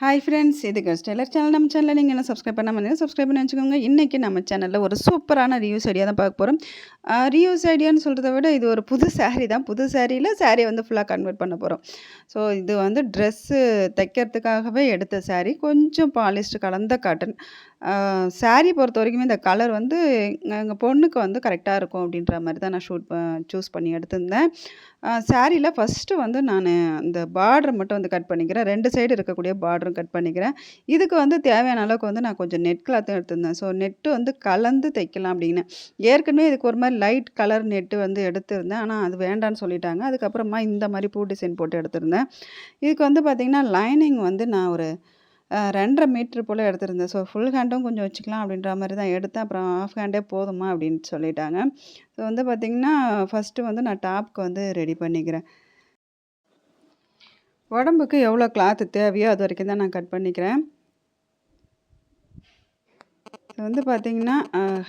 Hi friends இது கஸ்டெலர் channel நம்ம சேனலில் நீங்கள் என்ன சப்ஸ்கிரைப் பண்ண மாதிரி சப்ஸ்கிரைப் பண்ணி வச்சுக்கோங்க. இன்றைக்கி நம்ம சேனலில் ஒரு சூப்பரான ரிவ்யூஸ் ஐடியா தான் பார்க்க போகிறோம் ரிவ்யூஸ் ஐடியான்னு சொல்கிறத விட இது ஒரு புது சாரீ தான். புது சாரியில் சாரியை வந்து ஃபுல்லாக கன்வெர்ட் பண்ண போகிறோம் ஸோ இது வந்து ட்ரெஸ்ஸு தைக்கிறதுக்காகவே எடுத்த சாரீ கொஞ்சம் பாலிஸ்ட் கலந்த காட்டன் சாரீ பொறுத்த வரைக்குமே இந்த கலர் வந்து எங்கள் பொண்ணுக்கு வந்து கரெக்டாக இருக்கும் அப்படின்ற மாதிரி தான் நான் ஷூட் சூஸ் பண்ணி எடுத்திருந்தேன். சாரியில் ஃபஸ்ட்டு வந்து நான் அந்த பார்டர் மட்டும் வந்து கட் பண்ணிக்கிறேன். ரெண்டு சைடு இருக்கக்கூடிய பார்டரும் கட் பண்ணிக்கிறேன். இதுக்கு வந்து தேவையான அளவுக்கு வந்து நான் கொஞ்சம் நெட் கிளாத்தும் எடுத்திருந்தேன். ஸோ நெட்டு வந்து கலந்து தைக்கலாம் அப்படின்னு. ஏற்கனவே இதுக்கு ஒரு மாதிரி லைட் கலர் நெட்டு வந்து எடுத்திருந்தேன். ஆனால் அது வேண்டான்னு சொல்லிட்டாங்க. அதுக்கப்புறமா இந்த மாதிரி பூ டிசைன் போட்டு எடுத்திருந்தேன். இதுக்கு வந்து பார்த்திங்கன்னா லைனிங் வந்து நான் ஒரு ரெண்டரை மீட்ரு போல் எடுத்திருந்தேன். ஸோ ஃபுல் ஹேண்டும் கொஞ்சம் வச்சுக்கலாம் அப்படின்ற மாதிரி தான் எடுத்தேன். அப்புறம் ஆஃப் ஹேண்டே போதுமா அப்படின்னு சொல்லிட்டாங்க. ஸோ வந்து பார்த்திங்கன்னா ஃபஸ்ட்டு வந்து நான் டாப்க்கு வந்து ரெடி பண்ணிக்கிறேன். உடம்புக்கு எவ்வளோ கிளாத்து தேவையோ அது வரைக்கும் தான் நான் கட் பண்ணிக்கிறேன். இது வந்து பார்த்திங்கன்னா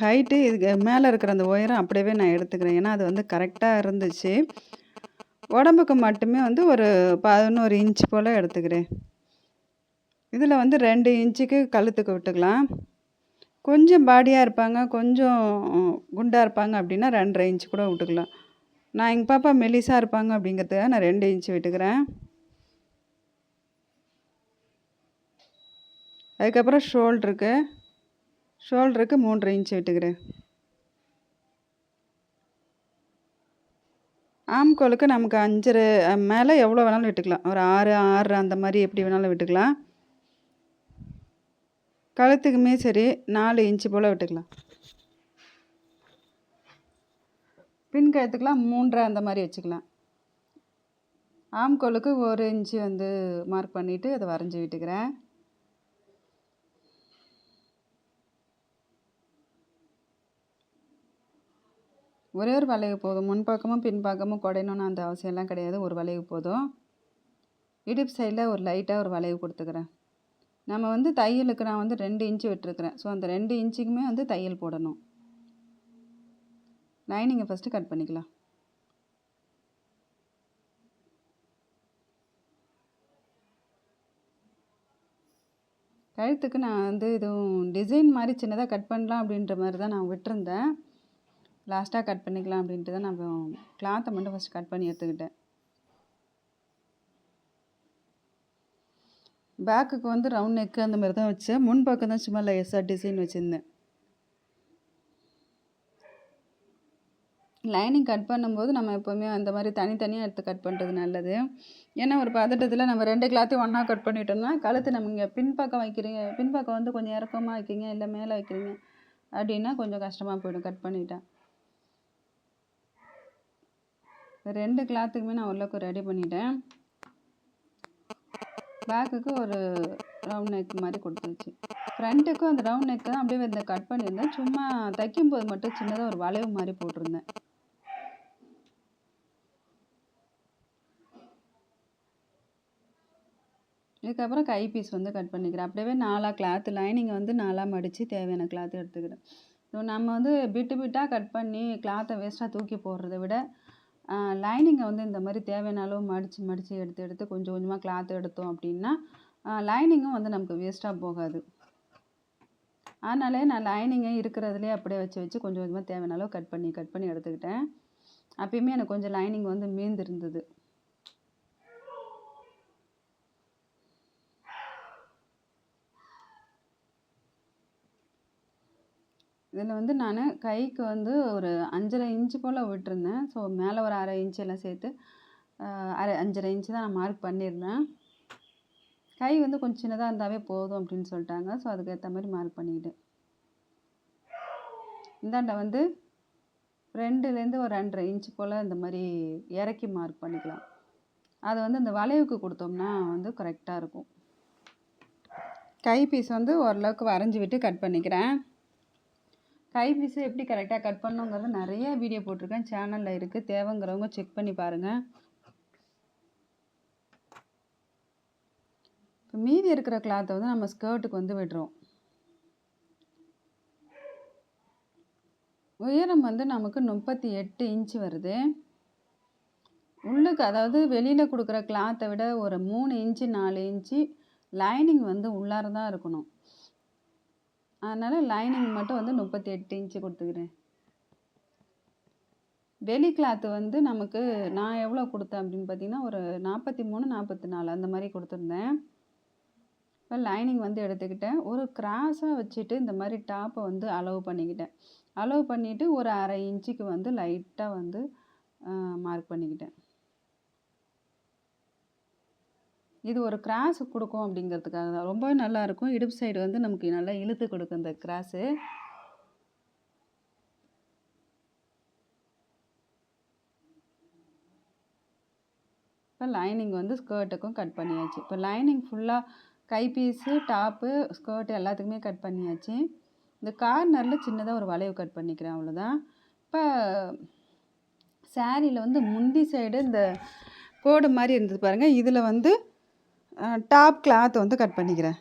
ஹைட்டு இதுக்கு மேலே இருக்கிற அந்த உயரம் அப்படியே நான் எடுத்துக்கிறேன். ஏன்னா அது வந்து கரெக்டாக இருந்துச்சு. உடம்புக்கு மட்டுமே வந்து ஒரு பதினோரு இன்ச் போல் எடுத்துக்கிறேன். இதில் வந்து ரெண்டு இன்ச்சுக்கு கழுத்துக்கு விட்டுக்கலாம். கொஞ்சம் பாடியாக இருப்பாங்க கொஞ்சம் குண்டாக இருப்பாங்க அப்படின்னா ரெண்டரை இன்ச் கூட விட்டுக்கலாம். நான் எங்கள் பாப்பா மெலிசாக இருப்பாங்க அப்படிங்கிறதுக்காக நான் ரெண்டு இன்ச்சு விட்டுக்கிறேன். அதுக்கப்புறம் ஷோல்டருக்கு ஷோல்டருக்கு மூன்றரை இன்ச் விட்டுக்கிறேன். ஆம்கோலுக்கு நமக்கு அஞ்சரை மேலே எவ்வளோ வேணாலும் விட்டுக்கலாம். ஒரு ஆறு ஆறு அந்த மாதிரி எப்படி வேணாலும் விட்டுக்கலாம். கழுத்துக்குமே சரி நாலு இன்ச்சு போல் விட்டுக்கலாம். பின் கழுத்துக்கெலாம் மூன்றரை அந்த மாதிரி வச்சுக்கலாம். ஆம்கோலுக்கு ஒரு இன்ச்சு வந்து மார்க் பண்ணிவிட்டு அதை வரைஞ்சி விட்டுக்கிறேன். ஒரே ஒரு வளைவு போதும். முன்பக்கமும் பின்பக்கமும் குடையணும்னு அந்த அவசியம்லாம் கிடையாது. ஒரு வளைவு போதும். இடுப்பு சைடில் ஒரு லைட்டாக ஒரு வளைவு கொடுத்துக்கிறேன். நம்ம வந்து தையலுக்கு நான் வந்து ரெண்டு இன்ச்சு விட்டுருக்குறேன். ஸோ அந்த ரெண்டு இன்ச்சுக்குமே வந்து தையல் போடணும். லைனிங்கை ஃபஸ்ட்டு கட் பண்ணிக்கலாம். கழுத்துக்கு நான் வந்து இதுவும் டிசைன் மாதிரி சின்னதாக கட் பண்ணலாம் அப்படின்ற மாதிரி தான் நான் விட்டுருந்தேன். லாஸ்ட்டாக கட் பண்ணிக்கலாம் அப்படின்ட்டு தான் நான் கிளாத்தை மட்டும் ஃபஸ்ட் கட் பண்ணி எடுத்துக்கிட்டேன். பேக்குக்கு வந்து ரவுண்ட் நெக்கு அந்த மாதிரி தான் வச்சேன். முன் பக்கம் தான் சும்மா லேசாக டிசைன் வச்சுருந்தேன். லைனிங் கட் பண்ணும்போது நம்ம எப்போவுமே அந்த மாதிரி தனித்தனியாக எடுத்து கட் பண்ணுறது நல்லது. ஏன்னா ஒரு பதட்டத்தில் நம்ம ரெண்டு கிளாத்தையும் ஒன்றா கட் பண்ணிட்டோம்னா கழுத்து நம்ம இங்கே பின்பக்கம் வைக்கிறீங்க பின்பக்கம் வந்து கொஞ்சம் இறக்கமாக வைக்கிறீங்க இல்லை மேலே வைக்கிறீங்க அப்படின்னா கொஞ்சம் கஷ்டமாக போயிடும் கட் பண்ணிட்டா. ரெண்டு கிளாத்துக்குமே நான் உள்ளக்கு ரெடி பண்ணிட்டேன். பேக்குக்கு ஒரு ரவுண்ட் நெக் மாதிரி கொடுத்துருச்சு. ஃப்ரண்ட்டுக்கும் அந்த ரவுண்ட் நெக் தான் அப்படியே இந்த கட் பண்ணியிருந்தேன். சும்மா தைக்கும்போது மட்டும் சின்னதாக ஒரு வளைவு மாதிரி போட்டிருந்தேன். இதுக்கப்புறம் கை பீஸ் வந்து கட் பண்ணிக்கிறேன். அப்படியே நாலாக கிளாத் லைனிங்கை வந்து நாலாக மடித்து தேவையான கிளாத் எடுத்துக்கிறேன். ஸோ நம்ம வந்து பிட்டு பிட்டாக கட் பண்ணி கிளாத்தை வேஸ்ட்டாக தூக்கி போடுறத விட லைனிங்கை வந்து இந்த மாதிரி தேவையான அளவு மடித்து மடித்து எடுத்து எடுத்து கொஞ்சம் கொஞ்சமாக கிளாத் எடுத்தோம் அப்படின்னா லைனிங்கும் வந்து நமக்கு வேஸ்ட்டாக போகாது. அதனாலே நான் லைனிங்கை இருக்கிறதுலே அப்படியே வச்சு வச்சு கொஞ்சம் கொஞ்சமாக தேவையான அளவு கட் பண்ணி கட் பண்ணி எடுத்துக்கிட்டேன். அப்பயுமே எனக்கு கொஞ்சம் லைனிங் வந்து மீந்திருந்தது. இதில் வந்து நான் கைக்கு வந்து ஒரு அஞ்சரை இன்ச்சு போல் விட்டுருந்தேன். ஸோ மேலே ஒரு அரை இன்ச்செல்லாம் சேர்த்து அரை அஞ்சரை இன்ச்சு தான் நான் மார்க் பண்ணியிருந்தேன். கை வந்து கொஞ்சம் சின்னதாக இருந்தாவே போதும் அப்படின்னு சொல்லிட்டாங்க. ஸோ அதுக்கேற்ற மாதிரி மார்க் பண்ணிக்கிட்டேன். இந்தாண்டை வந்து ரெண்டுலேருந்து ஒரு ரெண்டரை இன்ச்சு போல் இந்த மாதிரி இறக்கி மார்க் பண்ணிக்கலாம். அது வந்து இந்த வளைவுக்கு கொடுத்தோம்னா வந்து கரெக்டாக இருக்கும். கை பீஸ் வந்து ஓரளவுக்கு வரைஞ்சி விட்டு கட் பண்ணிக்கிறேன். கை பீஸை எப்படி கரெக்டாக கட் பண்ணுங்கிறது நிறைய வீடியோ போட்டிருக்கேன். சேனலில் இருக்குது தேவைங்கிறவங்க செக் பண்ணி பாருங்கள் இப்போ மீதி இருக்கிற கிளாத்தை வந்து நம்ம ஸ்கர்ட்டுக்கு வந்து விடுறோம். உயரம் வந்து நமக்கு முப்பத்தி எட்டு இன்ச்சு வருது. உள்ளுக்கு அதாவது வெளியில் கொடுக்குற கிளாத்தை விட ஒரு மூணு இன்ச்சு நாலு இன்ச்சு லைனிங் வந்து உள்ளார தான் இருக்கணும். அதனால் லைனிங் மட்டும் வந்து முப்பத்தி எட்டு இன்ச்சு கொடுத்துக்கிறேன். வெளி கிளாத்து வந்து நமக்கு நான் எவ்வளோ கொடுத்தேன் அப்படின்னு பார்த்தீங்கன்னா ஒரு நாற்பத்தி மூணு நாற்பத்தி நாலு அந்த மாதிரி கொடுத்துருந்தேன். இப்போ லைனிங் வந்து எடுத்துக்கிட்டேன். ஒரு கிராஸாக வச்சுட்டு இந்த மாதிரி டாப்பை வந்து அளவு பண்ணிக்கிட்டேன். அளவு பண்ணிவிட்டு ஒரு அரை இன்ச்சுக்கு வந்து லைட்டாக வந்து மார்க் பண்ணிக்கிட்டேன். இது ஒரு கிராஸ் கொடுக்கும் அப்படிங்கிறதுக்காக தான். ரொம்பவே நல்லாயிருக்கும் இடுப்பு சைடு வந்து நமக்கு நல்லா இழுத்து கொடுக்கும் இந்த கிராஸு. இப்போ லைனிங் வந்து ஸ்கர்ட்டுக்கும் கட் பண்ணியாச்சு. இப்போ லைனிங் ஃபுல்லாக கை பீஸு டாப்பு ஸ்கர்ட் எல்லாத்துக்குமே கட் பண்ணியாச்சு. இந்த கார்னரில் சின்னதாக ஒரு வளைவு கட் பண்ணிக்கிறேன் அவ்வளோதான். இப்போ சாரியில் வந்து முந்தி சைடு இந்த கோடு மாதிரி இருந்தது பாருங்கள் இதில் வந்து டாப் கிளாத் வந்து கட் பண்ணிக்கிறேன்.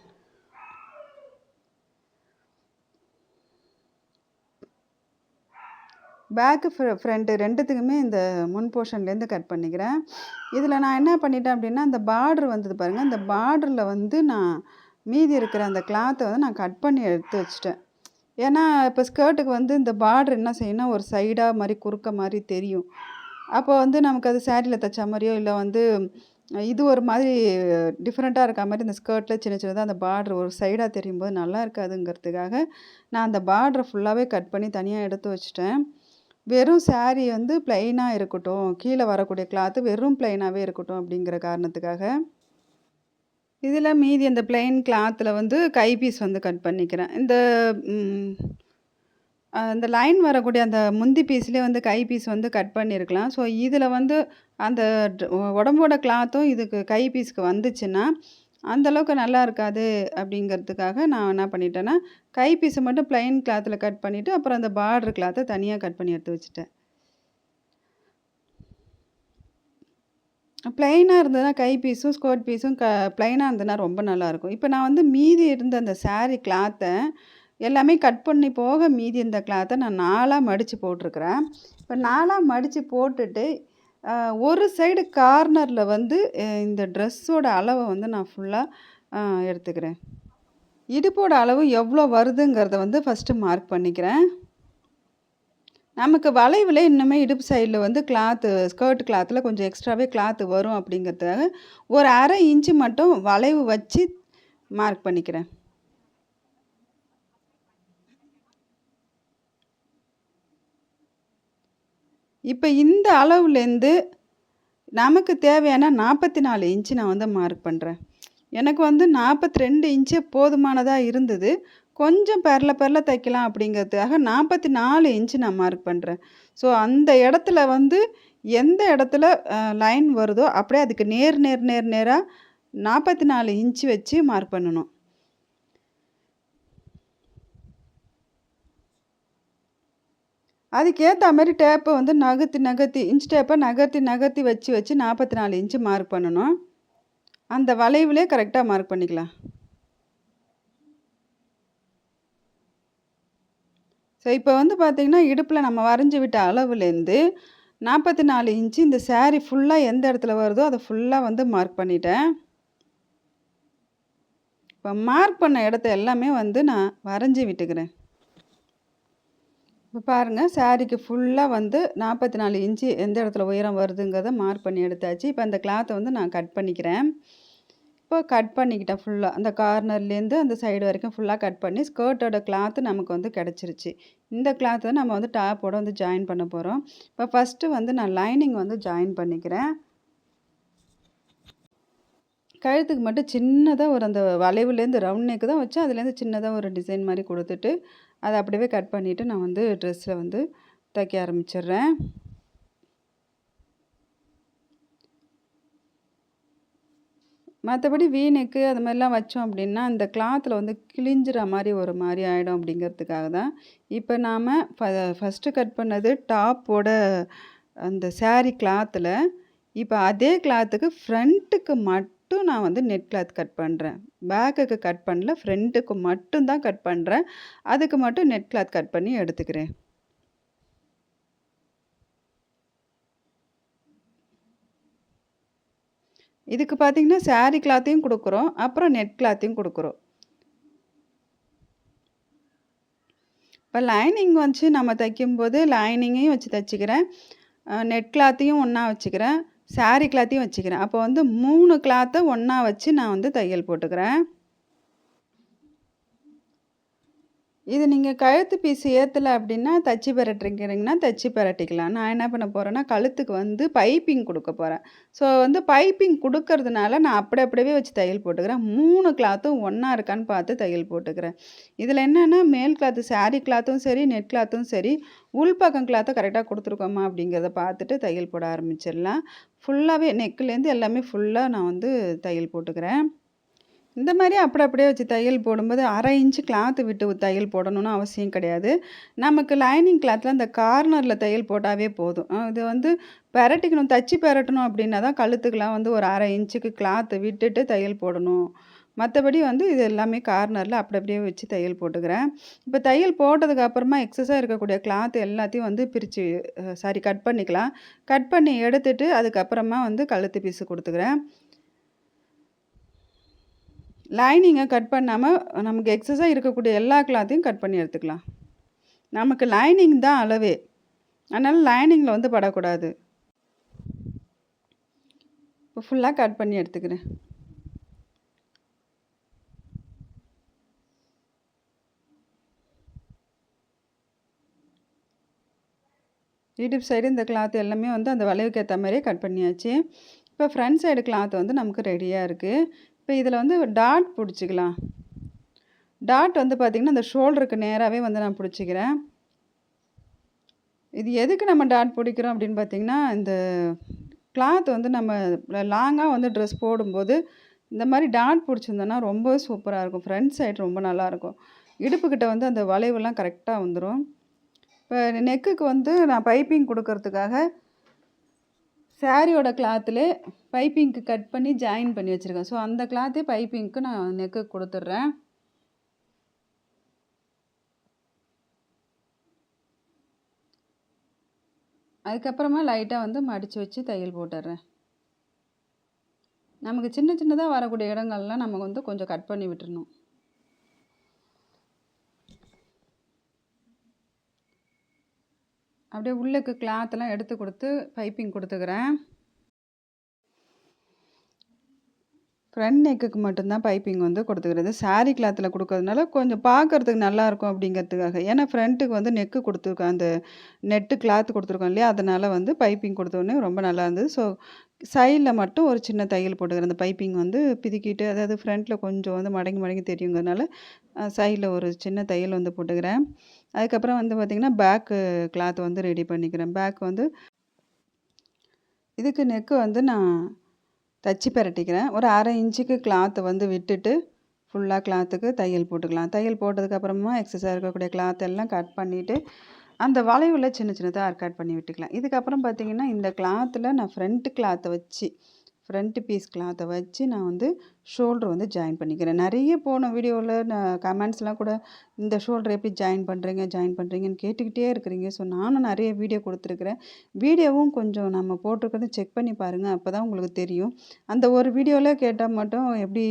பேக்கு ஃப்ரண்ட்டு ரெண்டுத்துக்குமே இந்த முன் போர்ஷன்லேருந்து கட் பண்ணிக்கிறேன். இதில் நான் என்ன பண்ணிட்டேன் அப்படின்னா அந்த பார்ட்ரு வந்தது பாருங்கள் அந்த பார்டரில் வந்து நான் மீதி இருக்கிற அந்த கிளாத்தை வந்து நான் கட் பண்ணி எடுத்து வச்சுட்டேன். ஏன்னா இப்போ ஸ்கர்ட்டுக்கு வந்து இந்த பார்ட்ரு என்ன செய்யணும் ஒரு சைடாக மாதிரி குறுக்க மாதிரி தெரியும். அப்போ வந்து நமக்கு அது சேரீயில் தைச்ச மாதிரியோ இல்லை வந்து இது ஒரு மாதிரி டிஃப்ரெண்ட்டாக இருக்க மாதிரி இந்த ஸ்கர்ட்டில் சின்ன சின்னதாக அந்த பார்ட்ரு ஒரு சைடாக தெரியும் போது நல்லா இருக்காதுங்கிறதுக்காக நான் அந்த பார்ட்ரை ஃபுல்லாகவே கட் பண்ணி தனியாக எடுத்து வச்சுட்டேன். வெறும் சாரீ வந்து ப்ளைனாக இருக்கட்டும் கீழே வரக்கூடிய கிளாத்து வெறும் ப்ளைனாகவே இருக்கட்டும் அப்படிங்கிற காரணத்துக்காக இதில் மீதி அந்த ப்ளைன் கிளாத்தில் வந்து கை பீஸ் வந்து கட் பண்ணிக்கிறேன். இந்த அந்த லைன் வரக்கூடிய அந்த முந்தி பீஸ்லேயே வந்து கை பீஸ் வந்து கட் பண்ணியிருக்கலாம். ஸோ இதில் வந்து அந்த உடம்போட கிளாத்தும் இதுக்கு கை பீஸ்க்கு வந்துச்சுன்னா அந்த அளவுக்கு நல்லா இருக்காது அப்படிங்கிறதுக்காக நான் என்ன பண்ணிட்டேன்னா கை பீஸை மட்டும் ப்ளைன் கிளாத்தில் கட் பண்ணிவிட்டு அப்புறம் அந்த பார்டர் கிளாத்தை தனியாக கட் பண்ணி எடுத்து வச்சுட்டேன். ப்ளைனாக இருந்ததுன்னா கை பீஸும் ஸ்கர்ட் பீஸும் க ப்ளைனாக இருந்ததுன்னா ரொம்ப நல்லாயிருக்கும் இப்போ நான் வந்து மீதி இருந்த அந்த சாரீ கிளாத்தை எல்லாமே கட் பண்ணி போக மீதி இந்த கிளாத்தை நான் நாலாக மடித்து போட்டிருக்கிறேன். இப்போ நாலாக மடித்து போட்டுட்டு ஒரு சைடு கார்னரில் வந்து இந்த ட்ரெஸ்ஸோட அளவை வந்து நான் ஃபுல்லாக எடுத்துக்கிறேன். இடுப்போட அளவு எவ்வளோ வருதுங்கிறத வந்து ஃபஸ்ட்டு மார்க் பண்ணிக்கிறேன். நமக்கு வளைவில் இன்னுமே இடுப்பு சைடில் வந்து கிளாத்து ஸ்கர்ட் கிளாத்தில் கொஞ்சம் எக்ஸ்ட்ராவே கிளாத்து வரும் அப்படிங்கிறதுக்காக ஒரு அரை இன்ச்சு மட்டும் வளைவு வச்சு மார்க் பண்ணிக்கிறேன். இப்போ இந்த அளவுலேருந்து நமக்கு தேவையான நாற்பத்தி நாலு இன்ச்சு நான் வந்து மார்க் பண்ணுறேன் எனக்கு வந்து நாற்பத்தி ரெண்டு இன்ச்சே போதுமானதாக இருந்தது. கொஞ்சம் பெரல பெரல தைக்கலாம் அப்படிங்கிறதுக்காக நாற்பத்தி நாலு இன்ச்சு நான் மார்க் பண்ணுறேன் ஸோ அந்த இடத்துல வந்து எந்த இடத்துல லைன் வருதோ அப்படியே அதுக்கு நேர் நேர் நேர் நேராக நாற்பத்தி நாலு இன்ச்சு வச்சு மார்க் பண்ணணும். அதுக்கேற்ற மாதிரி டேப்பை வந்து நகர்த்தி நகர்த்தி இன்ச் டேப்பை நகர்த்தி நகர்த்தி வச்சு வச்சு நாற்பத்தி நாலு இன்ச்சு மார்க் பண்ணணும். அந்த வளைவுலே கரெக்டாக மார்க் பண்ணிக்கலாம். ஸோ இப்போ வந்து பார்த்திங்கன்னா இடுப்பில் நம்ம வரைஞ்சி விட்ட அளவுலேருந்து நாற்பத்தி நாலு இன்ச்சு இந்த சேரீ ஃபுல்லாக எந்த இடத்துல வருதோ அதை ஃபுல்லாக வந்து மார்க் பண்ணிட்டேன். இப்போ மார்க் பண்ண இடத்த எல்லாமே வந்து நான் வரைஞ்சி விட்டுக்கிறேன். இப்போ பாருங்கள் சாரீக்கு ஃபுல்லாக வந்து நாற்பத்தி நாலு இன்ச்சு எந்த இடத்துல உயரம் வருதுங்கிறத மார்க் பண்ணி எடுத்தாச்சு. இப்போ அந்த கிளாத்தை வந்து நான் கட் பண்ணிக்கிறேன். இப்போ கட் பண்ணிக்கிட்டேன் ஃபுல்லாக அந்த கார்னர்லேருந்து அந்த சைடு வரைக்கும் ஃபுல்லாக கட் பண்ணி ஸ்கர்ட்டோட கிளாத்து நமக்கு வந்து கிடச்சிருச்சு. இந்த கிளாத்தை நம்ம வந்து டாப்போடு வந்து ஜாயின் பண்ண போகிறோம் இப்போ ஃபஸ்ட்டு வந்து நான் லைனிங் வந்து ஜாயின் பண்ணிக்கிறேன். கழுத்துக்கு மட்டும் சின்னதாக ஒரு அந்த வளைவுலேருந்து ரவுண்ட் நெக்கு தான் வச்சு அதுலேருந்து சின்னதாக ஒரு டிசைன் மாதிரி கொடுத்துட்டு அதை அப்படியே கட் பண்ணிவிட்டு நான் வந்து ட்ரெஸ்ஸில் வந்து தைக்க ஆரம்பிச்சிடுறேன். மற்றபடி வீணுக்கு அது மாதிரிலாம் வச்சோம் அப்படின்னா அந்த கிளாத்தில் வந்து கிழிஞ்சிற மாதிரி ஒரு மாதிரி ஆகிடும் அப்படிங்கிறதுக்காக தான் இப்போ நாம் ஃப ஃபஸ்ட்டு கட் பண்ணது டாப்போட அந்த சேரீ கிளாத்தில் இப்போ அதே கிளாத்துக்கு ஃப்ரண்ட்டுக்கு மட் மட்டும் நான் வந்து நெட் கிளாத் கட் பண்ணுறேன் பேக்குக்கு கட் பண்ணல ஃப்ரண்ட்டுக்கு மட்டும் தான் கட் பண்ணுறேன் அதுக்கு மட்டும் நெட் கிளாத் கட் பண்ணி எடுத்துக்கிறேன். இதுக்கு பார்த்தீங்கன்னா saree கிளாத்தையும் கொடுக்குறோம். அப்புறம் நெட் கிளாத்தையும் கொடுக்குறோம். இப்போ லைனிங் வச்சு நம்ம தைக்கும்போது லைனிங்கையும் வச்சு தைச்சிக்கிறேன். நெட் கிளாத்தையும் ஒன்றா வச்சுக்கிறேன். சாரீ கிளாத்தையும் வச்சுக்கிறேன். அப்போ வந்து மூணு கிளாத்தை ஒன்றா வச்சு நான் வந்து தையல் போட்டுக்கிறேன். இது நீங்கள் கழுத்து பீஸ் ஏற்றலை அப்படின்னா தச்சு பரட்டுறீங்கிறீங்கன்னா தச்சு பரட்டிக்கலாம். நான் என்ன பண்ண போகிறேன்னா கழுத்துக்கு வந்து பைப்பிங் கொடுக்க போகிறேன் ஸோ வந்து பைப்பிங் கொடுக்கறதுனால நான் அப்படி அப்படியே வச்சு தையல் போட்டுக்கிறேன். மூணு கிளாத்தும் ஒன்றா இருக்கான்னு பார்த்து தையல் போட்டுக்கிறேன். இதில் என்னென்னா மேல் கிளாத்து சாரீ கிளாத்தும் சரி நெட் கிளாத்தும் சரி உள்பக்கம் கிளாத்தை கரெக்டாக கொடுத்துருக்கோமா அப்படிங்கிறத பார்த்துட்டு தையல் போட ஆரம்பிச்சிடலாம். ஃபுல்லாகவே நெக்குலேருந்து எல்லாமே ஃபுல்லாக நான் வந்து தையல் போட்டுக்கிறேன். இந்த மாதிரி அப்படி அப்படியே வச்சு தையல் போடும்போது அரை இன்ச்சு கிளாத்து விட்டு தையல் போடணும்னு அவசியம் கிடையாது. நமக்கு லைனிங் கிளாத்தில் அந்த கார்னரில் தையல் போட்டாவே போதும். இது வந்து பெரட்டிக்கணும் தச்சு பெரட்டணும் அப்படின்னா தான் கழுத்துக்கெலாம் வந்து ஒரு அரை இன்ச்சுக்கு கிளாத்து விட்டுட்டு தையல் போடணும். மற்றபடி வந்து இது எல்லாமே கார்னரில் அப்படி அப்படியே வச்சு தையல் போட்டுக்கிறேன். இப்போ தையல் போட்டதுக்கு அப்புறமா எக்ஸஸாக இருக்கக்கூடிய கிளாத் எல்லாத்தையும் வந்து பிரித்து சாரி கட் பண்ணிக்கலாம். கட் பண்ணி எடுத்துட்டு அதுக்கப்புறமா வந்து கழுத்து பீஸு கொடுத்துக்கிறேன். லைனிங்கை கட் பண்ணாமல் நமக்கு எக்ஸஸாக இருக்கக்கூடிய எல்லா கிளாத்தையும் கட் பண்ணி எடுத்துக்கலாம். நமக்கு லைனிங் தான் அளவே. அதனால் லைனிங்கில் வந்து படக்கூடாது. இப்போ ஃபுல்லாக கட் பண்ணி எடுத்துக்கிறேன். இடுப்பு சைடு இந்த கிளாத் எல்லாமே வந்து அந்த வளைவுக்கு ஏற்ற மாதிரியே கட் பண்ணியாச்சு. இப்போ ஃப்ரண்ட் சைடு கிளாத் வந்து நமக்கு ரெடியாக இருக்குது இப்போ இதில் வந்து டாட் பிடிச்சிக்கலாம். டாட் வந்து பார்த்திங்கன்னா அந்த ஷோல்டருக்கு நேராகவே வந்து நான் பிடிச்சிக்கிறேன். இது எதுக்கு நம்ம டாட் பிடிக்கிறோம் அப்படின்னு பார்த்திங்கன்னா இந்த கிளாத் வந்து நம்ம லாங்காக வந்து ட்ரெஸ் போடும்போது இந்த மாதிரி டாட் பிடிச்சிருந்தோன்னா ரொம்ப சூப்பராக இருக்கும். ஃப்ரண்ட் சைடு ரொம்ப நல்லாயிருக்கும். இடுப்புக்கிட்ட வந்து அந்த வளைவுலாம் கரெக்டாக வந்துடும் இப்போ நெக்குக்கு வந்து நான் பைப்பிங் கொடுக்கறதுக்காக சாரியோட கிளாத்தில் பைப்பிங்க்கு கட் பண்ணி ஜாயின் பண்ணி வச்சுருக்கேன். ஸோ அந்த கிளாத்தே பைப்பிங்க்கு நான் நெக்கு கொடுத்துட்றேன். அதுக்கப்புறமா லைட்டாக வந்து மடித்து வச்சு தையல் போட்டுடுறேன். நமக்கு சின்ன சின்னதாக வரக்கூடிய இடங்கள்லாம் நம்ம வந்து கொஞ்சம் கட் பண்ணி விட்டுறணும். அப்படியே உள்ளுக்கு கிளாத்தெல்லாம் எடுத்து கொடுத்து பைப்பிங் கொடுத்துக்கிறேன். ஃப்ரண்ட் நெக்குக்கு மட்டும்தான் பைப்பிங் வந்து கொடுத்துக்கிறது. சாரீ கிளாத்தில் கொடுக்கறதுனால கொஞ்சம் பார்க்கறதுக்கு நல்லாயிருக்கும் அப்படிங்கிறதுக்காக. ஏன்னா ஃப்ரண்ட்டுக்கு வந்து நெக்கு கொடுத்துருக்கோம் அந்த நெட்டு கிளாத் கொடுத்துருக்கோம் இல்லையா? அதனால் வந்து பைப்பிங் கொடுத்தோடனே ரொம்ப நல்லா இருந்தது. ஸோ சைடில் மட்டும் ஒரு சின்ன தையல் போட்டுக்கிறேன். அந்த பைப்பிங் வந்து பிதுக்கிட்டு அதாவது ஃப்ரண்ட்டில் கொஞ்சம் வந்து மடங்கி மடங்கி தெரியுங்கிறதுனால சைடில் ஒரு சின்ன தையல் வந்து போட்டுக்கிறேன். அதுக்கப்புறம் வந்து பார்த்திங்கன்னா பேக்கு கிளாத் வந்து ரெடி பண்ணிக்கிறேன். பேக் வந்து இதுக்கு நெக்கு வந்து நான் தச்சு பரட்டிக்கிறேன். ஒரு அரை இன்ச்சுக்கு கிளாத்து வந்து விட்டுட்டு ஃபுல்லாக கிளாத்துக்கு தையல் போட்டுக்கலாம். தையல் போட்டதுக்கப்புறமா எக்ஸஸாக இருக்கக்கூடிய கிளாத் எல்லாம் கட் பண்ணிவிட்டு அந்த வளைவில் சின்ன சின்னதாக கட் பண்ணி விட்டுக்கலாம். இதுக்கப்புறம் பார்த்திங்கன்னா இந்த கிளாத்தில் நான் ஃப்ரண்ட்டு கிளாத்தை வச்சு ஃப்ரண்ட் பீஸ் கிளாத்தை வச்சு நான் வந்து ஷோல்டர் வந்து ஜாயின் பண்ணிக்கிறேன். நிறைய போன வீடியோவில் நான் கமெண்ட்ஸ்லாம் கூட இந்த ஷோல்டர் எப்படி ஜாயின் பண்ணுறீங்க ஜாயின் பண்ணுறீங்கன்னு கேட்டுக்கிட்டே இருக்கிறீங்க. ஸோ நானும் நிறைய வீடியோ கொடுத்துருக்குறேன். வீடியோவும் கொஞ்சம் நம்ம போட்டிருக்கிறத செக் பண்ணி பாருங்கள் அப்போ தான் உங்களுக்கு தெரியும். அந்த ஒரு வீடியோவில் கேட்டால் மட்டும் எப்படி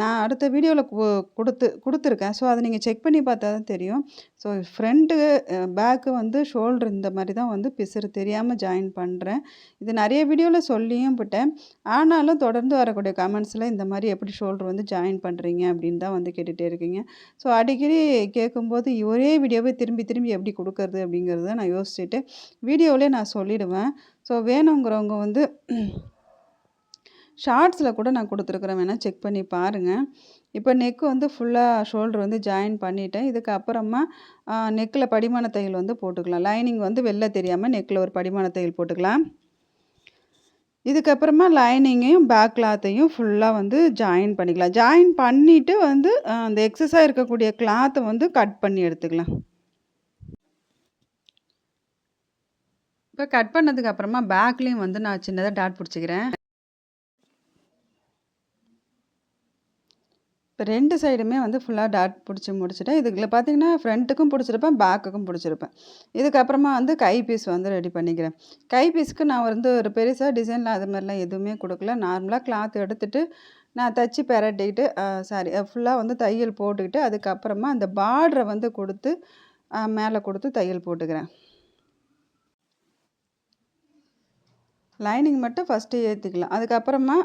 நான் அடுத்த வீடியோவில் கொடுத்து கொடுத்துருக்கேன். ஸோ அதை நீங்கள் செக் பண்ணி பார்த்தா தான் தெரியும். ஸோ ஃப்ரண்ட்டு பேக்கு வந்து ஷோல்டர் இந்த மாதிரி தான் வந்து பிசுறு தெரியாமல் ஜாயின் பண்ணுறேன் இது நிறைய வீடியோவில் சொல்லியும் விட்டேன். ஆனாலும் தொடர்ந்து வரக்கூடிய கமெண்ட்ஸில் இந்த மாதிரி எப்படி ஷோல்டர் வந்து ஜாயின் பண்ணுறீங்க அப்படின்னு தான் வந்து கேட்டுகிட்டே இருக்கீங்க. ஸோ அடிக்கடி கேட்கும்போது ஒரே வீடியோவை திரும்பி திரும்பி எப்படி கொடுக்கறது அப்படிங்கிறத நான் யோசிச்சுட்டு வீடியோவிலே நான் சொல்லிடுவேன். ஸோ வேணுங்கிறவங்க வந்து ஷார்ட்ஸில் கூட நான் கொடுத்துருக்குறேன். வேணால் செக் பண்ணி பாருங்கள் இப்போ நெக்கு வந்து ஃபுல்லாக ஷோல்டர் வந்து ஜாயின் பண்ணிவிட்டேன் இதுக்கப்புறமா நெக்கில் படிமான தையல் வந்து போட்டுக்கலாம். லைனிங் வந்து வெளில தெரியாமல் நெக்கில் ஒரு படிமான தையல் போட்டுக்கலாம். இதுக்கப்புறமா லைனிங்கையும் பேக் கிளாத்தையும் ஃபுல்லாக வந்து ஜாயின் பண்ணிக்கலாம். ஜாயின் பண்ணிவிட்டு வந்து அந்த எக்ஸஸாக இருக்கக்கூடிய கிளாத்தை வந்து கட் பண்ணி எடுத்துக்கலாம். இப்போ கட் பண்ணதுக்கு அப்புறமா பேக்லேயும் வந்து நான் சின்னதாக டாட் பிடிச்சிக்கிறேன். ரெண்டு சைடுமே வந்து ஃபுல்லாக டாட் பிடிச்சி முடிச்சுட்டேன் இதுக்குள்ள பார்த்தீங்கன்னா ஃப்ரண்ட்டுக்கும் பிடிச்சிருப்பேன் பேக்குக்கும் பிடிச்சிருப்பேன். இதுக்கப்புறமா வந்து கை பீஸ் வந்து ரெடி பண்ணிக்கிறேன். கை பீஸ்க்கு நான் வந்து ஒரு பெருசாக டிசைனில் அது மாதிரிலாம் எதுவுமே கொடுக்கல. நார்மலாக கிளாத் எடுத்துட்டு நான் தச்சு பெரட்டிக்கிட்டு சாரி ஃபுல்லாக வந்து தையல் போட்டுக்கிட்டு அதுக்கப்புறமா அந்த பார்டரை வந்து கொடுத்து மேலே கொடுத்து தையல் போட்டுக்கிறேன். லைனிங் மட்டும் ஃபஸ்ட்டு ஏற்றிக்கலாம் அதுக்கப்புறமா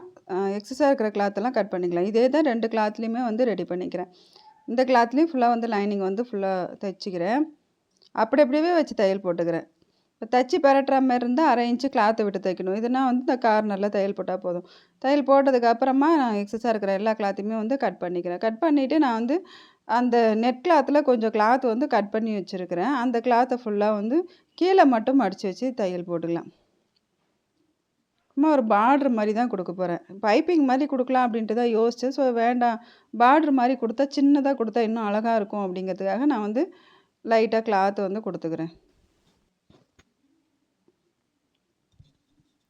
எக்ஸஸாக இருக்கிற கிளாத்தெல்லாம் கட் பண்ணிக்கலாம். இதே தான் ரெண்டு கிளாத்லேயுமே வந்து ரெடி பண்ணிக்கிறேன். இந்த கிளாத்லேயும் ஃபுல்லாக வந்து லைனிங் வந்து ஃபுல்லாக தைச்சிக்கிறேன். அப்படி அப்படியே வச்சு தையல் போட்டுக்கிறேன். இப்போ தைச்சி பரட்டுற மாதிரி இருந்தால் அரை இன்ச்சு கிளாத்தை விட்டு தைக்கணும். இதுனா வந்து இந்த கார்னரில் தையல் போட்டால் போதும். தையல் போட்டதுக்கப்புறமா நான் எக்ஸஸாக இருக்கிற எல்லா கிளாத்தையுமே வந்து கட் பண்ணிக்கிறேன். கட் பண்ணிவிட்டு நான் வந்து அந்த நெட் கிளாத்தில் கொஞ்சம் கிளாத் வந்து கட் பண்ணி வச்சுருக்கிறேன். அந்த கிளாத்தை ஃபுல்லாக வந்து கீழே மட்டும் மடித்து வச்சு தையல் போட்டுக்கலாம். சும்மா ஒரு பார்ட்ரு மாதிரி தான் கொடுக்க போகிறேன் பைப்பிங் மாதிரி கொடுக்கலாம் அப்படின்ட்டு தான் யோசித்தேன் ஸோ வேண்டாம். பார்ட்ரு மாதிரி கொடுத்தா சின்னதாக கொடுத்தா இன்னும் அழகாக இருக்கும் அப்படிங்கிறதுக்காக நான் வந்து லைட்டாக கிளாத்து வந்து கொடுத்துக்கிறேன்.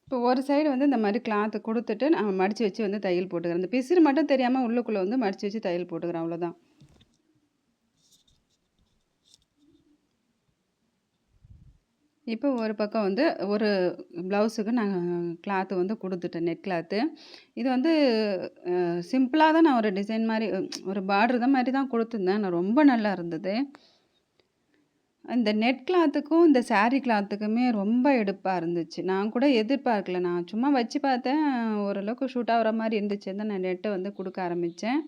இப்போ ஒரு சைடு வந்து இந்த மாதிரி கிளாத்து கொடுத்துட்டு நான் மடித்து வச்சு வந்து தையல் போட்டுக்கிறேன். இந்த பிசிறு மட்டும் தெரியாமல் உள்ளுக்குள்ளே வந்து மடித்து வச்சு தையல் போட்டுக்கிறேன். அவ்வளோதான் இப்போ ஒரு பக்கம் வந்து ஒரு ப்ளவுஸுக்கு நாங்கள் கிளாத்து வந்து கொடுத்துட்டேன் நெட் கிளாத்து. இது வந்து சிம்பிளாக தான் நான் ஒரு டிசைன் மாதிரி ஒரு பார்டர் தான் மாதிரி தான் கொடுத்துருந்தேன். நான் ரொம்ப நல்லா இருந்தது. இந்த நெட் கிளாத்துக்கும் இந்த சாரீ கிளாத்துக்குமே ரொம்ப எடுப்பாக இருந்துச்சு. நான் கூட எதிர்பார்க்கல. நான் சும்மா வச்சு பார்த்தேன். ஓரளவுக்கு ஷூட் ஆகிற மாதிரி இருந்துச்சு. தான் நான் நெட்டை வந்து கொடுக்க ஆரம்பித்தேன்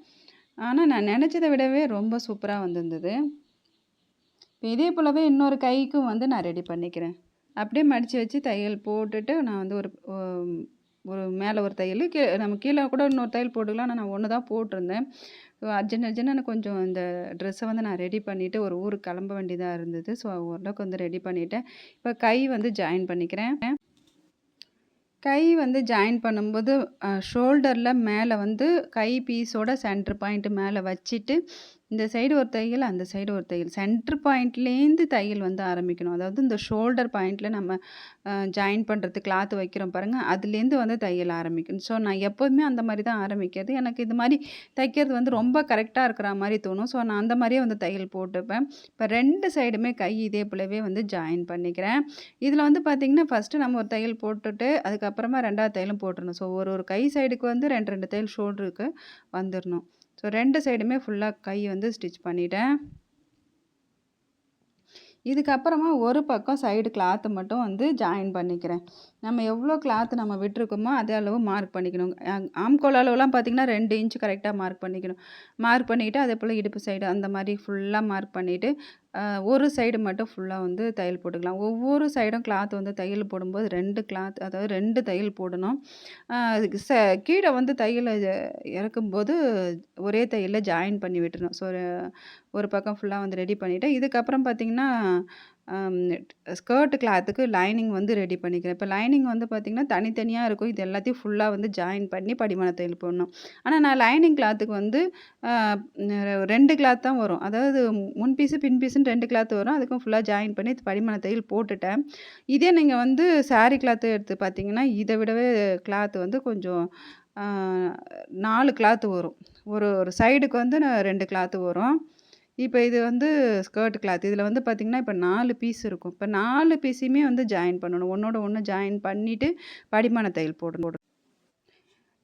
ஆனால் நான் நினச்சதை விடவே ரொம்ப சூப்பராக வந்திருந்தது. இப்போ இதே போலவே இன்னொரு கைக்கும் வந்து நான் ரெடி பண்ணிக்கிறேன். அப்படியே மடித்து வச்சு தையல் போட்டுட்டு நான் வந்து ஒரு ஒரு மேலே ஒரு தையல் கீழே நம்ம கீழே கூட இன்னொரு தையல் போட்டுக்கலாம். ஆனால் நான் ஒன்று தான் போட்டிருந்தேன் அர்ஜென்ட் அர்ஜென்ட் கொஞ்சம் இந்த ட்ரெஸ்ஸை வந்து நான் ரெடி பண்ணிவிட்டு ஒரு ஊருக்கு கிளம்ப வேண்டியதாக இருந்தது. ஸோ ஓரளவுக்கு வந்து ரெடி பண்ணிவிட்டேன் இப்போ கை வந்து ஜாயின் பண்ணிக்கிறேன். கை வந்து ஜாயின் பண்ணும்போது ஷோல்டரில் மேலே வந்து கை பீஸோட சென்டர் பாயிண்ட்டு மேலே வச்சுட்டு இந்த சைடு ஒரு தையல் அந்த சைடு ஒரு தையல். சென்டர் பாயிண்ட்லேருந்து தையல் வந்து ஆரம்பிக்கணும். அதாவது இந்த ஷோல்டர் பாயிண்டில் நம்ம ஜாயின் பண்ணுறது கிளாத் வைக்கிறோம் பாருங்கள் அதுலேருந்து வந்து தையல் ஆரம்பிக்கணும். ஸோ நான் எப்போதுமே அந்த மாதிரி தான் ஆரம்பிக்கிறது. எனக்கு இது மாதிரி தைக்கிறது வந்து ரொம்ப கரெக்டாக இருக்கிற மாதிரி தோணும். ஸோ நான் அந்த மாதிரியே வந்து தையல் போட்டுப்பேன். இப்போ ரெண்டு சைடுமே கை இதே போலவே வந்து ஜாயின் பண்ணிக்கிறேன். இதில் வந்து பார்த்திங்கன்னா ஃபஸ்ட்டு நம்ம ஒரு தையல் போட்டுட்டு அதுக்கப்புறமா ரெண்டாவது தையலும் போட்டுடணும் ஸோ ஒரு ஒரு கை சைடுக்கு வந்து ரெண்டு ரெண்டு தையல் ஷோல்டருக்கு வந்துடணும் ஸோ ரெண்டு சைடுமே ஃபுல்லாக கை வந்து ஸ்டிச் பண்ணிட்டேன். இதுக்கப்புறமா ஒரு பக்கம் சைடு கிளாத்து மட்டும் வந்து ஜாயின் பண்ணிக்கிறேன். நம்ம எவ்வளோ கிளாத்து நம்ம விட்டுருக்கோமோ அதே அளவு மார்க் பண்ணிக்கணும். ஆம்கோல் அளவுலாம் பார்த்திங்கன்னா ரெண்டு இன்ச்சு கரெக்டாக மார்க் பண்ணிக்கணும். மார்க் பண்ணிவிட்டு அதே போல் இடுப்பு சைடு அந்த மாதிரி ஃபுல்லாக மார்க் பண்ணிவிட்டு ஒரு சைடு மட்டும் ஃபுல்லாக வந்து தையல் போட்டுக்கலாம். ஒவ்வொரு சைடும் கிளாத் வந்து தையல் போடும்போது ரெண்டு கிளாத் அதாவது ரெண்டு தையல் போடணும். அதுக்கு ச கீழே வந்து தையல் இறக்கும்போது ஒரே தையலில் ஜாயின் பண்ணி விட்டுருணும் ஸோ ஒரு பக்கம் ஃபுல்லாக வந்து ரெடி பண்ணிவிட்டு இதுக்கப்புறம் பார்த்திங்கன்னா ஸ்கர்ட் கிளாத்துக்கு லைனிங் வந்து ரெடி பண்ணிக்கிறேன். இப்போ லைனிங் வந்து பார்த்திங்கன்னா தனித்தனியாக இருக்கும். இது எல்லாத்தையும் ஃபுல்லாக வந்து ஜாயின் பண்ணி படிமான தையல் போடணும் ஆனால் நான் லைனிங் கிளாத்துக்கு வந்து ரெண்டு கிளாத் தான் வரும். அதாவது முன் பீஸு பின் பீஸுன்னு ரெண்டு கிளாத் வரும். அதுக்கும் ஃபுல்லாக ஜாயின் பண்ணி படிமான தையல் போட்டுட்டேன். இதே நீங்கள் வந்து சாரீ கிளாத்து எடுத்து பார்த்தீங்கன்னா இதை விடவே கிளாத் வந்து கொஞ்சம் நாலு கிளாத்து வரும். ஒரு ஒரு சைடுக்கு வந்து ரெண்டு கிளாத்து வரும். இப்போ இது வந்து ஸ்கர்ட் கிளாத். இதில் வந்து பார்த்திங்கன்னா இப்போ நாலு பீஸ் இருக்கும். இப்போ நாலு பீஸையுமே வந்து ஜாயின் பண்ணணும். ஒன்றோட ஒன்று ஜாயின் பண்ணிவிட்டு படிமான தையல் போடணும்.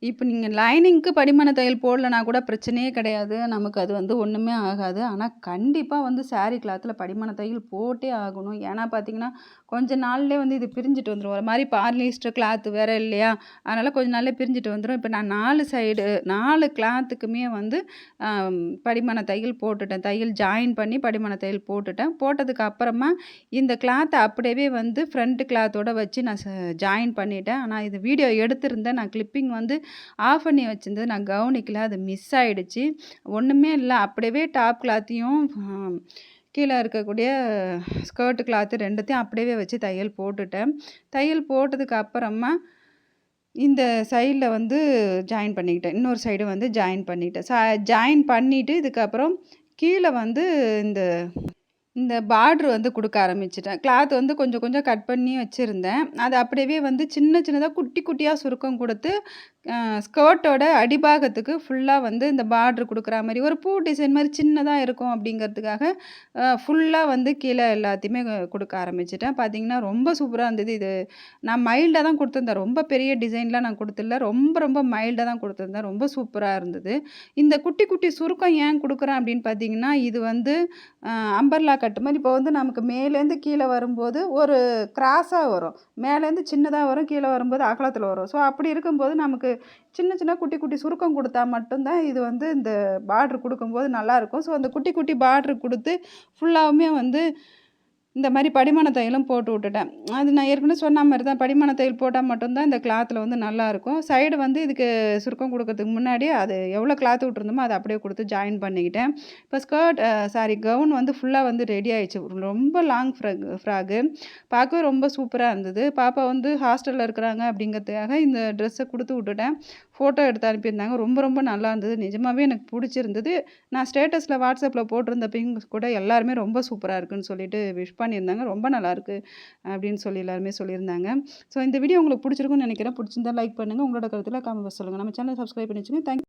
இப்போ நீங்கள் லைனிங்க்கு படிமான தையல் போடலனா கூட பிரச்சனையே கிடையாது. நமக்கு அது வந்து ஒன்றுமே ஆகாது. ஆனால் கண்டிப்பாக வந்து சாரீ கிளாத்தில் படிமான தையல் போட்டே ஆகணும். ஏன்னா பார்த்தீங்கன்னா கொஞ்ச நாள்லேயே வந்து இது பிரிஞ்சுட்டு வந்துடும் ஒரு மாதிரி பார்லிஸ்டர் கிளாத்து வேறு இல்லையா? அதனால் கொஞ்ச நாள்லேயே பிரிஞ்சுட்டு வந்துடும் இப்போ நான் நாலு சைடு நாலு கிளாத்துக்குமே வந்து படிமான தையல் போட்டுட்டேன். தையல் ஜாயின் பண்ணி படிமான தையல் போட்டுட்டேன். போட்டதுக்கு அப்புறமா இந்த கிளாத்தை அப்படியே வந்து ஃப்ரண்ட் கிளாத்தோடு வச்சு நான் ஜாயின் பண்ணிட்டேன். ஆனால் இது வீடியோ எடுத்திருந்தேன். நான் கிளிப்பிங் வந்து ஆஃப் பண்ணி வச்சிருந்தது. நான் கவனிக்கல. அது மிஸ் ஆகிடுச்சு ஒன்றுமே இல்லை. அப்படியே டாப் கிளாத்தையும் கீழே இருக்கக்கூடிய ஸ்கர்ட் கிளாத்து ரெண்டுத்தையும் அப்படியே வச்சு தையல் போட்டுட்டேன். தையல் போட்டதுக்கு அப்புறமா இந்த சைடில் வந்து ஜாயின் பண்ணிக்கிட்டேன். இன்னொரு சைடு வந்து ஜாயின் பண்ணிட்டேன். ச ஜாயின் பண்ணிவிட்டு இதுக்கப்புறம் கீழே வந்து இந்த இந்த பார்ட்ரு வந்து கொடுக்க ஆரம்பிச்சிட்டேன். கிளாத் வந்து கொஞ்சம் கொஞ்சம் கட் பண்ணி வச்சுருந்தேன். அது அப்படியே வந்து சின்ன சின்னதாக குட்டி குட்டியாக சுருக்கம் கொடுத்து ஸ்கர்ட்டோட அடிபாகத்துக்கு ஃபுல்லாக வந்து இந்த பார்ட்ரு கொடுக்குற மாதிரி ஒரு பூ டிசைன் மாதிரி சின்னதாக இருக்கும் அப்படிங்கிறதுக்காக ஃபுல்லாக வந்து கீழே எல்லாத்தையுமே கொடுக்க ஆரம்பிச்சிட்டேன். பார்த்தீங்கன்னா ரொம்ப சூப்பராக இருந்தது இது. நான் மைல்டாக தான் கொடுத்துருந்தேன். ரொம்ப பெரிய டிசைன்லாம் நான் கொடுத்துடல ரொம்ப ரொம்ப மைல்டாக தான் கொடுத்துருந்தேன். ரொம்ப சூப்பராக இருந்தது. இந்த குட்டி குட்டி சுருக்கம் ஏன் கொடுக்குறேன் அப்படின்னு பார்த்தீங்கன்னா இது வந்து அம்பர்லா கட்டு மாதிரி இப்போ வந்து நமக்கு மேலேருந்து கீழே வரும்போது ஒரு கிராஸாக வரும். மேலேருந்து சின்னதாக வரும் கீழே வரும்போது அகலத்தில் வரும். ஸோ அப்படி இருக்கும்போது நமக்கு சின்ன சின்ன குட்டி குட்டி சுருக்கம் கொடுத்தா மட்டும்தான் இது வந்து இந்த பார்ட்ரு கொடுக்கும்போது நல்லாயிருக்கும் ஸோ அந்த குட்டி குட்டி பார்ட்ரு கொடுத்து ஃபுல்லாகவுமே வந்து இந்த மாதிரி படிமான தையலும் போட்டு விட்டுட்டேன். அது நான் ஏற்கனவே சொன்ன மாதிரி தான் படிமான தையல் போட்டால் மட்டும்தான் இந்த கிளாத்தில் வந்து நல்லாயிருக்கும் சைடு வந்து இதுக்கு சுருக்கம் கொடுக்கறதுக்கு முன்னாடி அது எவ்வளோ கிளாத் விட்டுருந்தோமோ அதை அப்படியே கொடுத்து ஜாயின் பண்ணிக்கிட்டேன். இப்போ ஸ்கர்ட் சாரி கவுன் வந்து ஃபுல்லாக வந்து ரெடி ஆயிடுச்சு. ரொம்ப லாங் ஃப்ராக் ஃப்ராகு பார்க்கவே ரொம்ப சூப்பராக இருந்தது. பாப்பா வந்து ஹாஸ்டலில் இருக்கிறாங்க அப்படிங்கிறதுக்காக இந்த ட்ரெஸ்ஸை கொடுத்து விட்டுட்டேன். ஃபோட்டோ எடுத்து அனுப்பியிருந்தாங்க. ரொம்ப ரொம்ப நல்லா இருந்தது. நிஜமாகவே எனக்கு பிடிச்சிருந்தது. நான் ஸ்டேட்டஸில் வாட்ஸ்அப்பில் போட்டிருந்தப்பையும் கூட எல்லாருமே ரொம்ப சூப்பராக இருக்குன்னு சொல்லிட்டு விஷ் பண்ணியிருந்தாங்க. ரொம்ப நல்லாயிருக்கு அப்படின்னு சொல்லி எல்லாருமே சொல்லியிருந்தாங்க. ஸோ இந்த வீடியோ உங்களுக்கு பிடிச்சிருக்குன்னு நினைக்கிறேன். பிடிச்சிருந்தா லைக் பண்ணுங்கள் உங்களோட கருத்தில் காமெண்ட் சொல்லுங்கள் நம்ம சேனல் சப்ஸ்கிரைப் பண்ணி வச்சுங்க தேங்க்